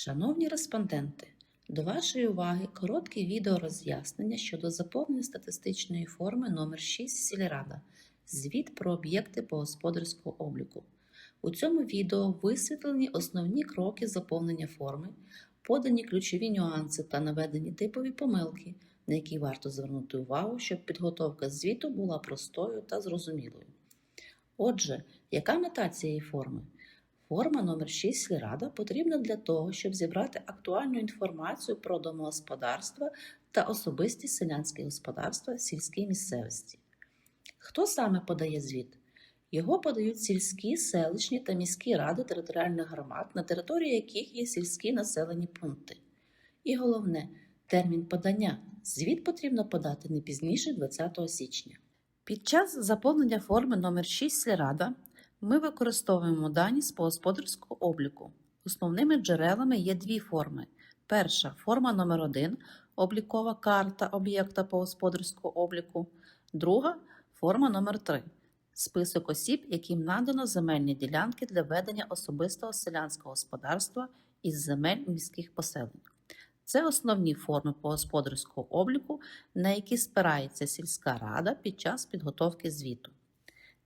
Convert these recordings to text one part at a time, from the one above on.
Шановні респонденти, до вашої уваги коротке відеороз'яснення щодо заповнення статистичної форми номер 6 сільрада Звіт про об'єкти по господарського обліку. У цьому відео висвітлені основні кроки заповнення форми, подані ключові нюанси та наведені типові помилки, на які варто звернути увагу, щоб підготовка звіту була простою та зрозумілою. Отже, яка мета цієї форми? Форма номер 6 сільрада потрібна для того, щоб зібрати актуальну інформацію про домогосподарства та особисті селянські господарства сільській місцевості. Хто саме подає звіт? Його подають сільські, селищні та міські ради територіальних громад, на території яких є сільські населені пункти. І головне, термін подання. Звіт потрібно подати не пізніше 20 січня. Під час заповнення форми номер 6 сільрада ми використовуємо дані з господарського обліку. Основними джерелами є дві форми. Перша форма номер 1 облікова карта об'єкта по господарського обліку. Друга форма номер 3 список осіб, яким надано земельні ділянки для ведення особистого селянського господарства із земель міських поселень. Це основні форми по господарського обліку, на які спирається сільська рада під час підготовки звіту.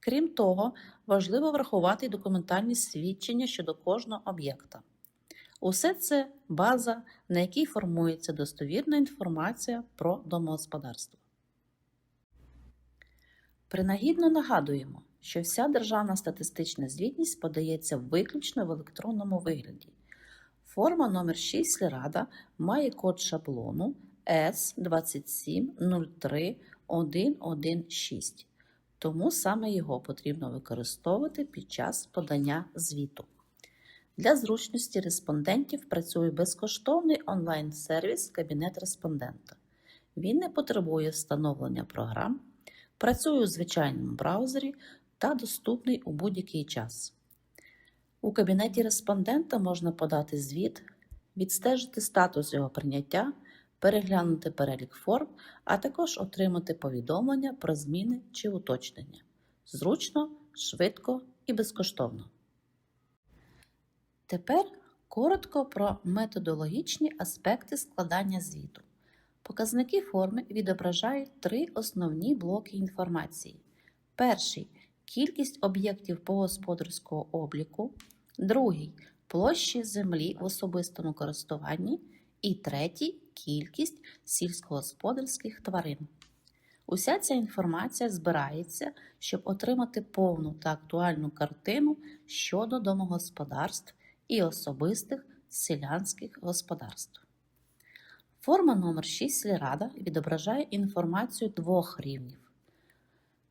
Крім того, важливо врахувати документальні свідчення щодо кожного об'єкта. Усе це база, на якій формується достовірна інформація про домогосподарство. Принагідно нагадуємо, що вся державна статистична звітність подається виключно в електронному вигляді. Форма номер 6 сільрада має код шаблону S2703116, тому саме його потрібно використовувати під час подання звіту. Для зручності респондентів працює безкоштовний онлайн-сервіс Кабінет респондента. Він не потребує встановлення програм, працює у звичайному браузері та доступний у будь-який час. У кабінеті респондента можна подати звіт, відстежити статус його прийняття, переглянути перелік форм, а також отримати повідомлення про зміни чи уточнення. Зручно, швидко і безкоштовно. Тепер коротко про методологічні аспекти складання звіту. Показники форми відображають три основні блоки інформації. Перший кількість об'єктів по господарського обліку, другий площі землі в особистому користуванні, і третій кількість сільськогосподарських тварин. Уся ця інформація збирається, щоб отримати повну та актуальну картину щодо домогосподарств і особистих селянських господарств. Форма номер 6 сільрада відображає інформацію двох рівнів.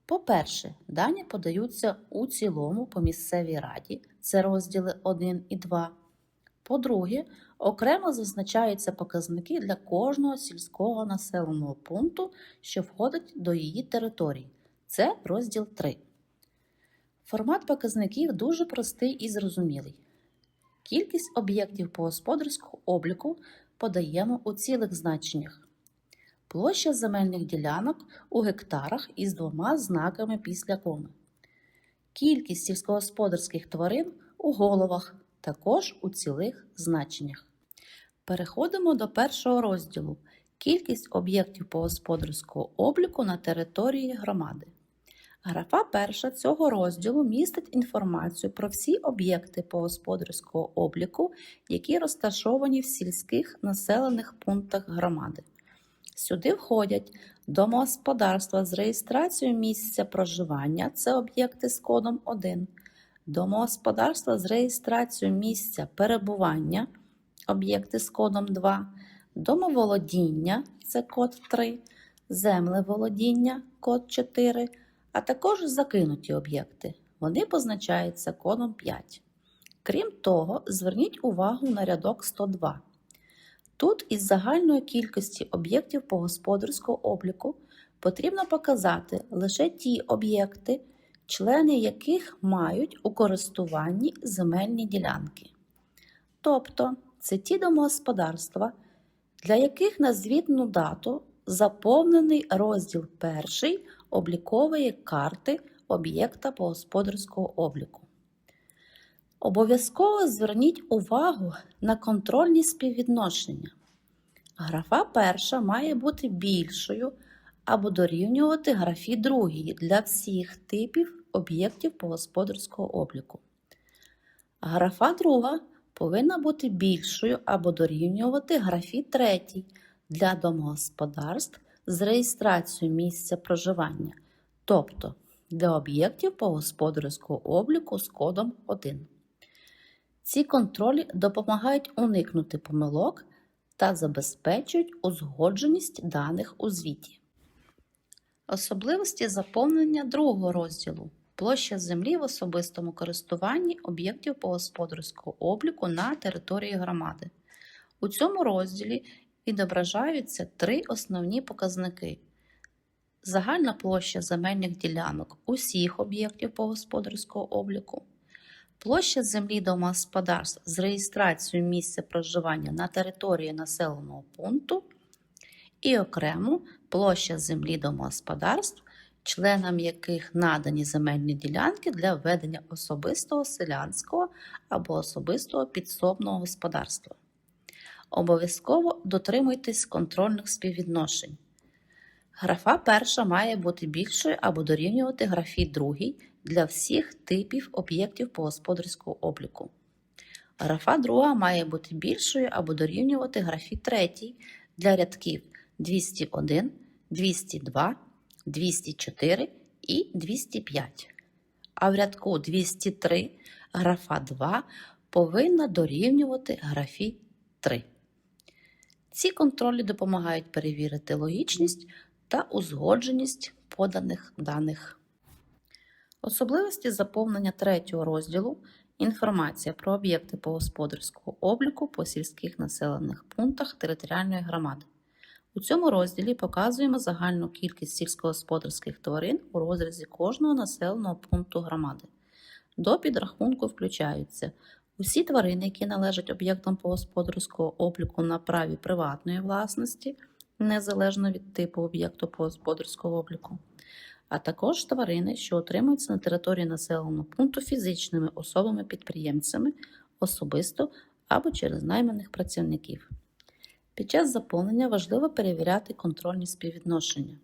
По-перше, дані подаються у цілому по місцевій раді, це розділи 1 і 2. По-друге, окремо зазначаються показники для кожного сільського населеного пункту, що входить до її території. Це розділ 3. Формат показників дуже простий і зрозумілий. Кількість об'єктів по господарському обліку подаємо у цілих значеннях. Площа земельних ділянок у гектарах із двома знаками після коми. Кількість сільськогосподарських тварин у головах, також у цілих значеннях. Переходимо до першого розділу кількість об'єктів по господарського обліку на території громади. Графа перша цього розділу містить інформацію про всі об'єкти по господарського обліку, які розташовані в сільських населених пунктах громади. Сюди входять домогосподарства з реєстрацією місця проживання це об'єкти з кодом 1, домогосподарства з реєстрацією місця перебування об'єкти з кодом 2, домоволодіння це код 3, землеволодіння код 4, а також закинуті об'єкти. Вони позначаються кодом 5. Крім того, зверніть увагу на рядок 102. Тут із загальної кількості об'єктів по господарського обліку потрібно показати лише ті об'єкти, члени яких мають у користуванні земельні ділянки. Тобто це ті домогосподарства, для яких на звітну дату заповнений розділ 1 облікової карти об'єкта по господарського обліку. Обов'язково зверніть увагу на контрольні співвідношення. Графа перша має бути більшою або дорівнювати графі другій для всіх типів об'єктів по-господарського обліку. Графа друга повинна бути більшою або дорівнювати графі третій для домогосподарств з реєстрацією місця проживання, тобто для об'єктів по господарського обліку з кодом 1. Ці контролі допомагають уникнути помилок та забезпечують узгодженість даних у звіті. Особливості заповнення другого розділу площа землі в особистому користуванні об'єктів по господарського обліку на території громади. У цьому розділі відображаються три основні показники: загальна площа земельних ділянок усіх об'єктів по господарського обліку, площа землі домогосподарств з реєстрацією місця проживання на території населеного пункту. І окремо площа землі домогосподарств, членам яких надані земельні ділянки для ведення особистого селянського або особистого підсобного господарства. Обов'язково дотримуйтесь контрольних співвідношень. Графа перша має бути більшою або дорівнювати графі другій для всіх типів об'єктів по господарського обліку. Графа друга має бути більшою або дорівнювати графі третій для рядків 201, 202, 204 і 205. А в рядку 203 графа 2 повинна дорівнювати графі 3. Ці контролі допомагають перевірити логічність та узгодженість поданих даних. Особливості заповнення третього розділу інформація про об'єкти по господарського обліку по сільських населених пунктах територіальної громади. У цьому розділі показуємо загальну кількість сільськогосподарських тварин у розрізі кожного населеного пункту громади. До підрахунку включаються усі тварини, які належать об'єктам по господарського обліку на праві приватної власності, незалежно від типу об'єкту по господарського обліку, а також тварини, що отримуються на території населеного пункту фізичними особами-підприємцями особисто або через найманих працівників. Під час заповнення важливо перевіряти контрольні співвідношення.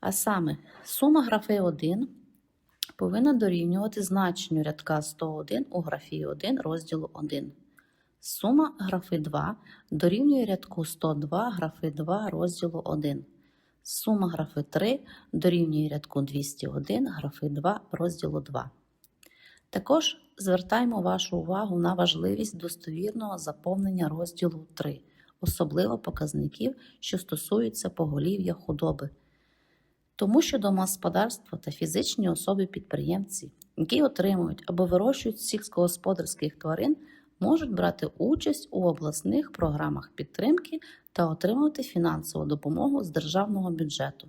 А саме, сума графи 1 повинна дорівнювати значенню рядка 101 у графі 1 розділу 1. Сума графи 2 дорівнює рядку 102 графи 2 розділу 1. Сума графи 3 дорівнює рядку 201 графи 2 розділу 2. Також звертаємо вашу увагу на важливість достовірного заповнення розділу 3, особливо показників, що стосуються поголів'я худоби. Тому що домогосподарства та фізичні особи-підприємці, які отримують або вирощують сільськогосподарських тварин, можуть брати участь у обласних програмах підтримки та отримувати фінансову допомогу з державного бюджету.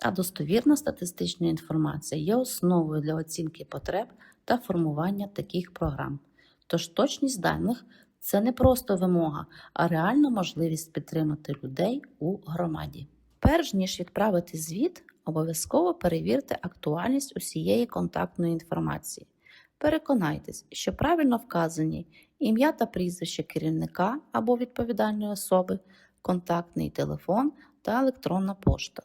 А достовірна статистична інформація є основою для оцінки потреб та формування таких програм. Тож точність даних це не просто вимога, а реальна можливість підтримати людей у громаді. Перш ніж відправити звіт, обов'язково перевірте актуальність усієї контактної інформації. Переконайтесь, що правильно вказані ім'я та прізвище керівника або відповідальної особи, контактний телефон та електронна пошта.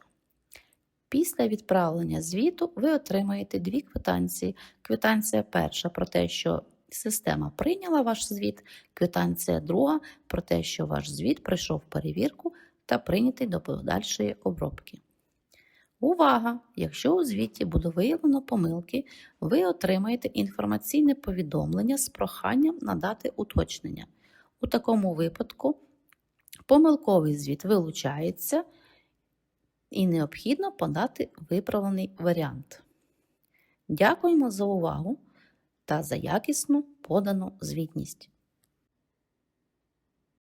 Після відправлення звіту ви отримаєте дві квитанції. Квитанція перша про те, що система прийняла ваш звіт, квитанція друга про те, що ваш звіт пройшов перевірку та прийнятий до подальшої обробки. Увага! Якщо у звіті буде виявлено помилки, ви отримаєте інформаційне повідомлення з проханням надати уточнення. У такому випадку помилковий звіт вилучається і необхідно подати виправлений варіант. Дякуємо за увагу та за якісну подану звітність.